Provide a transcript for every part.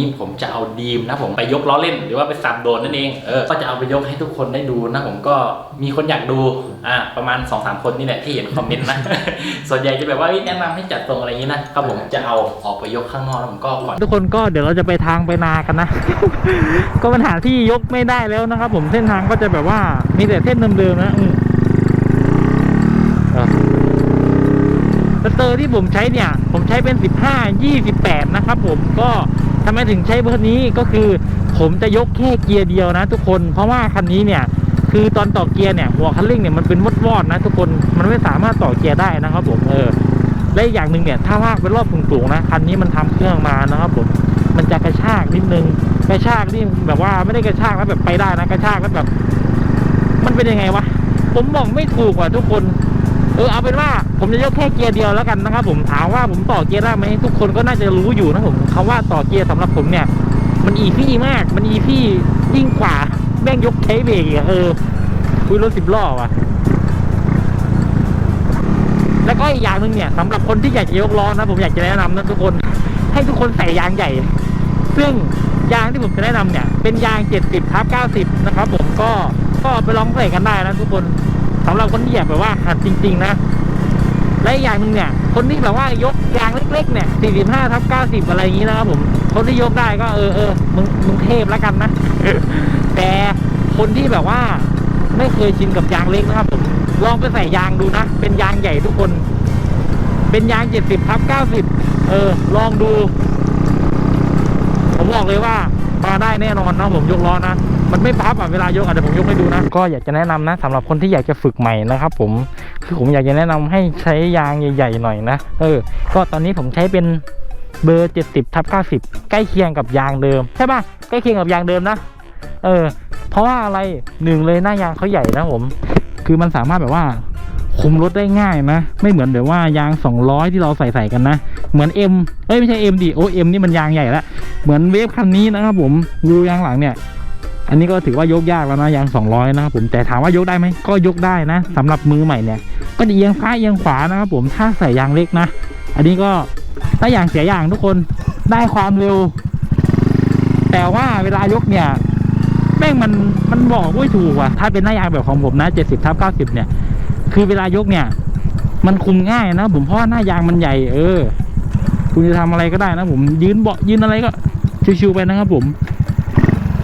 นี้ผมจะเอาดีมนะผมไปยกล้อเล่นหรือว่าไปสับโดรนนั่นเองเออก็จะเอาไปยกให้ทุกคนได้ดูนะผมก็มีคนอยากดูอ่าประมาณ2อสคนนี่แหละที่เห็นคอมเมนต์นะ ส่วนใหญ่จะแบบว่าเอ้ยแนะนำให้จัดตรงอะไรอย่างนี้นะครับผมจะเอาออกไปยกข้างนอกแล้วผมก็ก่อนทุกคนก็เดี๋ยวเราจะไปทางไปนากันนะ ก็ปัญหาที่ยกไม่ได้แล้วนะครับผมเส้นทางก็จะแบบว่ามีแต่เส้นเดิมๆนะอืมเออสเตอร์ที่ผมใช้เนี่ย ผมใช้เป็น 15 28 นะครับผมก็ ทำไมถึงใช้เบอร์นี้ก็คือผมจะยกแค่เกียร์เดียวนะ ทุกคนเพราะว่าคันนี้เนี่ยคือตอนต่อเกียร์เนี่ยหัวคันเร่งเนี่ยมันเป็นวอดๆนะทุกคนมันไม่สามารถต่อเกียร์ได้นะครับผมเออและอีกอย่างหนึ่งเนี่ยถ้าลากเป็นรอบสูงๆนะคันนี้มันทำเครื่องมานะครับผมมันจะกระชากนิดนึงกระชากนี่แบบว่าไม่ได้กระชากแล้วแบบไปได้นะกระชากแล้วแบบ มันเป็นยังไงวะผมบอกไม่ถูกว่ะทุกคน เออเอาเป็นว่าผมจะยกแค่เกียร์เดียวแล้วกันนะครับ ผมถามว่าผมต่อเกียร์ได้ไหมทุกคนก็น่าจะรู้อยู่นะผมคำว่าต่อเกียร์สำหรับผมเนี่ย มันอีพี่มากมันอีพี่ยิ่งกว่าแม่งยกใช้เบรกอีกเออคุยรถสิบล้อว่ะ แล้วก็อีกอย่างหนึ่งเนี่ยสำหรับคนที่อยากจะยกล้อนะ ผมอยากจะแนะนำนะทุกคน ให้ทุกคนใส่ยางใหญ่ ซึ่งยางที่ผมจะแนะนำเนี่ย เป็นยาง 70ทับ90 นะครับ ผมก็ก็ไปลองใส่กันได้นะทุกคน สำหรับคนที่อยากแบบว่าหัดจริง ๆ นะ และอีกอย่างหนึ่งเนี่ย คนที่แบบว่ายกยางเล็ก ๆ เนี่ย45ทับ90อะไรอย่างนี้นะครับผม คนที่ยกได้ก็เออเออมึงมึงเทพแล้วกันนะ แต่คนที่แบบว่าไม่เคยชินกับยางเล็กนะครับผม ลองไปใส่ยางดูนะ เป็นยางใหญ่ทุกคน เป็นยาง70ทับ90เออ ลองดู ผมบอกเลยว่ามาได้แน่นอนนะผมยกล้อนะ มันไม่พับอะเวลายกอะเดี๋ยวผมยกให้ดูนะ ก็อยากจะแนะนำนะสำหรับคนที่อยากจะฝึกใหม่นะครับผมคือผมอยากจะแนะนำให้ใช้ยางใหญ่ๆหน่อยนะเออ ก็ตอนนี้ผมใช้เป็นเบอร์ 70ทับ90 ใกล้เคียงกับยางเดิม ใช่ป่ะใกล้เคียงกับยางเดิมนะเออ เพราะว่าอะไรหนึ่งเลยหน้ายางเขาใหญ่นะผม คือมันสามารถแบบว่าคุมรถได้ง่ายนะ ไม่เหมือนแบบว่ายาง 200 ที่เราใส่ใส่กันนะ เหมือน M เอ้ยไม่ใช่ M ดิโอ M นี่มันยางใหญ่ละเหมือนเวฟคันนี้นะครับผมดูยางหลังเนี่ย อันนี้ก็ถือว่ายกยากแล้วนะยาง 200 นะครับผมแต่ถามว่ายกได้ไหมก็ยกได้นะสำหรับมือใหม่เนี่ย ก็จะเอียงซ้ายเอียงขวานะครับผมถ้าใส่ยางเล็กนะ อันนี้ก็ถ้าอย่างเสียอย่างทุกคนได้ความเร็ว แต่ว่าเวลายกเนี่ยแม่งมันมันบอกไม่ถูกว่ะถ้าเป็นหน้ายางแบบของผมนะ 70ทับ90 เนี่ย คือเวลายกเนี่ย มันคุมง่ายนะผมเพราะหน้ายางมันใหญ่เออ คุณจะทำอะไรก็ได้นะผมยืนเบาะยืนอะไรก็ชิวๆไปนะครับผม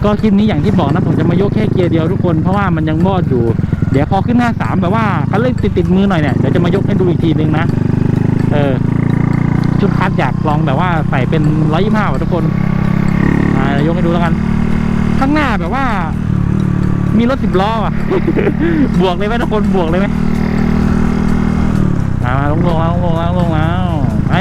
ก็คลิปนี้อย่างที่บอกนะผมจะมายกแค่เกียร์เดียวทุกคนเพราะว่ามันยังบอดอยู่ เดี๋ยวพอขึ้นหน้าสามแบบว่าคันเร่งติดติดมือหน่อยเนี่ยเดี๋ยวจะมายกให้ดูอีกทีนึงนะเออชุดคัดอยากลองแบบว่าใส่เป็นร้อยยี่ห้าทุกคนอ่ายกให้ดูแล้วกัน ข้างหน้าแบบว่า มีรถสิบล้ออะบวกเลยไหมทุกคนบวกเลยไหมมาลงลงแล้วลงลงแล้วลงแล้วไป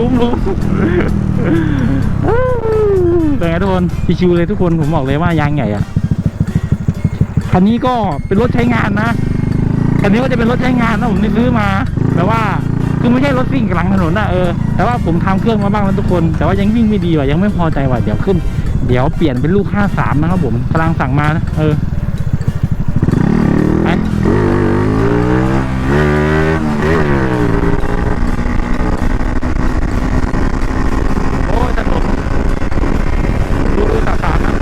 ลุมหลุมเป็นไงทุกคนชิวๆเลยทุกคนผมบอกเลยว่ายางใหญ่อะคันนี้ก็เป็นรถใช้งานนะคันนี้ก็จะเป็นรถใช้งานนะผมได้ซื้อมา แต่ว่าคือไม่ใช่รถวิ่งกลางถนนนะเออแต่ว่าผมทำเครื่องมาบ้างแล้วทุกคน แต่ว่ายังวิ่งไม่ดีว่ะยังไม่พอใจว่ะเดี๋ยวขึ้น เดี๋ยวเปลี่ยนเป็นลูก 53 นะครับผมกำลังสั่งมานะเออไปโอ้ยถนน ดูดูสามสามนะ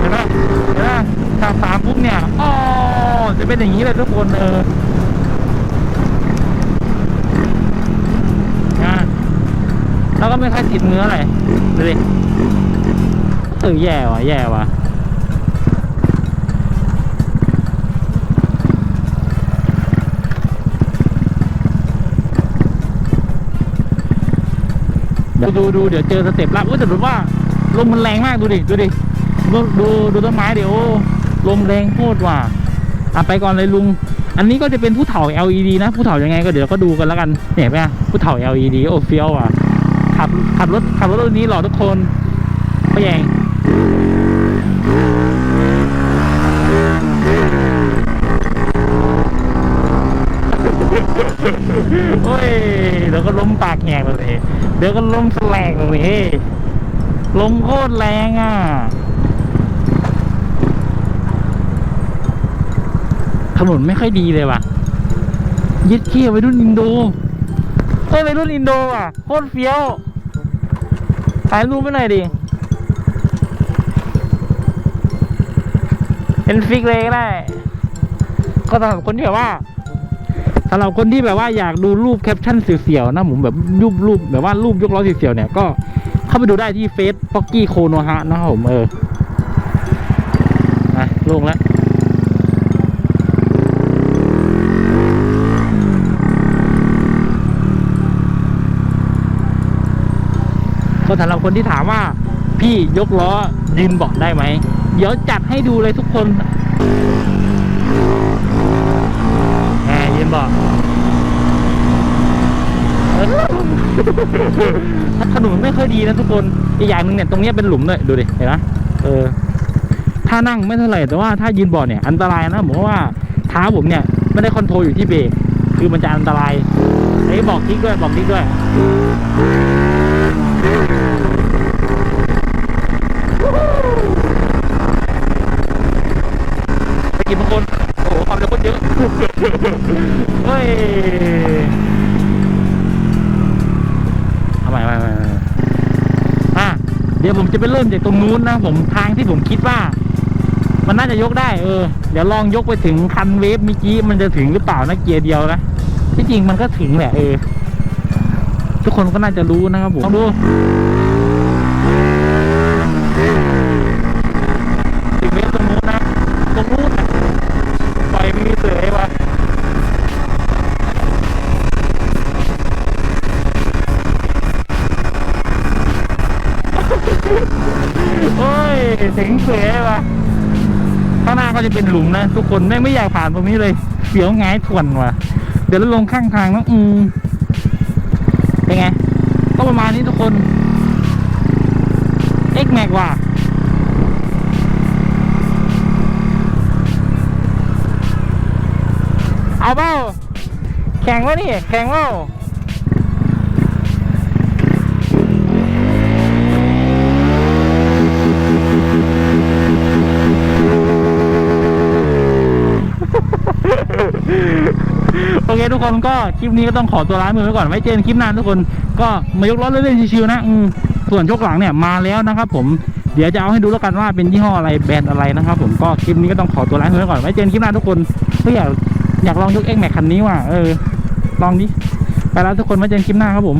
เห็นไหมเห็นไหมสามสามปุ๊บเนี่ยอ๋อจะเป็นอย่างนี้เลยทุกคนเออนะแล้วก็ ไม่ค่อยติดเนื้ออะไรดูดิเออแย่ว่ะแย่ว่ะดี๋ยวดูดูเดี๋ยวเจอสเต็ปลับอุ้ยแต่รู้ว่าลมมันแรงมากดูดิดูดิดูดูดูต้นไม้เดี๋ยวลมแรงโคตรว่ะอะไปก่อนเลยลุง อันนี้ก็จะเป็นผู้เฒ่า LED นะผู้เฒ่ายังไงก็เดี๋ยวก็ดูกันแล้วกันเนี่ยเห็นไหมผู้เฒ่า LED โอ้เฟี้ยวอะ ขับขับรถขับรถรุ่นนี้หล่อทุกคนก็ยังโอ้ยเดี๋ยวก็ล้มปากแหกเลยเดี๋ยวก็ล้มแสลงเลยลมโคตรแรงอะถนนไม่ค่อยดีเลยว่ะยึดเขี้ยวไปรุ่นอินโดเฮ้ยไปรุ่นอินโดอะโคตรเฟี้ยว ถ่ายรูปไปหน่อยดิ เป็นฟิกเลยก็ได้ ก็สำหรับคนที่แบบว่าสำหรับคนที่แบบว่าอยากดูรูปแคปชั่นเสียวๆนะผมแบบรูปรูปแบบว่ารูปยกล้อเสียวๆเนี่ยก็เข้าไปดูได้ที่เฟซป๊อกกี้โคโนฮะนะครับผมเอออ่ลงแล้ว ก็สำหรับคนที่ถามว่าพี่ยกล้อยืนเบาะได้ไหม เดี๋ยวจัดให้ดูเลยทุกคนแหมยืนเบาะถนนไม่ค่อยดีนะทุกคน อีกอย่างหนึ่งเนี่ยตรงเนี้ยเป็นหลุมด้วยดูดิ เห็นไหมเออ ถ้านั่งไม่เท่าไหร่แต่ว่าถ้ายืนเบาะเนี่ยอันตรายนะผมว่าเท้าผมเนี่ยไม่ได้คอนโทรลอยู่ที่เบรก คือมันจะอันตรายไอ้บอกทิกด้วย บอกทิกด้วย ไปกินบางคนโอ้โหความเร็วโคนเยอะเฮ้ยเอาใหม่ใหม่ใหม่ใหม่อะเดี๋ยวผมจะไปเริ่มจากตรงนู้นนะผมทางที่ผมคิดว่า มันน่าจะยกได้เออ เดี๋ยวลองยกไปถึงคันเวฟเมื่อกี้มันจะถึงหรือเปล่านะเกียร์เดียวนะที่จริงมันก็ถึงแหละเออ ทุกคนก็น่าจะรู้นะครับผมลองดูถึงเมตรตรงนู้นนะ ตรงนู้นนะปล่อยมีเสือวะโอ้ยถึงเสือวะข้างหน้าก็จะเป็นหลุมนะ ทุกคนแม่งไม่อยากผ่านตรงนี้เลย เสียวหงายถ่วนว่ะ เดี๋ยวเราลงข้างทางนะอืม เป็นไง ก็ประมาณนี้ทุกคน X Max ว่ะเอาเปล่าแข่งวะนี่ แข่งเปล่า โอเคทุกคนก็คลิปนี้ก็ต้องขอตัวลามือไปก่อนไว้เจนคลิปหน้าทุกคนก็มายกล้อเล่นๆชิวๆนะอืมส่วนชกหลังเนี่ยมาแล้วนะครับผมเดี๋ยวจะเอาให้ดูแล้วกันว่าเป็นยี่ห้ออะไรแบรนด์อะไรนะครับผมก็คลิปนี้ก็ต้องขอตัวลามือไปก่อนไว้เจนคลิปหน้าทุกคนก็อยากอยากลองยกเอ็กแม็กคันนี้ว่ะเออลองดิไปแล้วทุกคนไว้เจนคลิปหน้าครับผม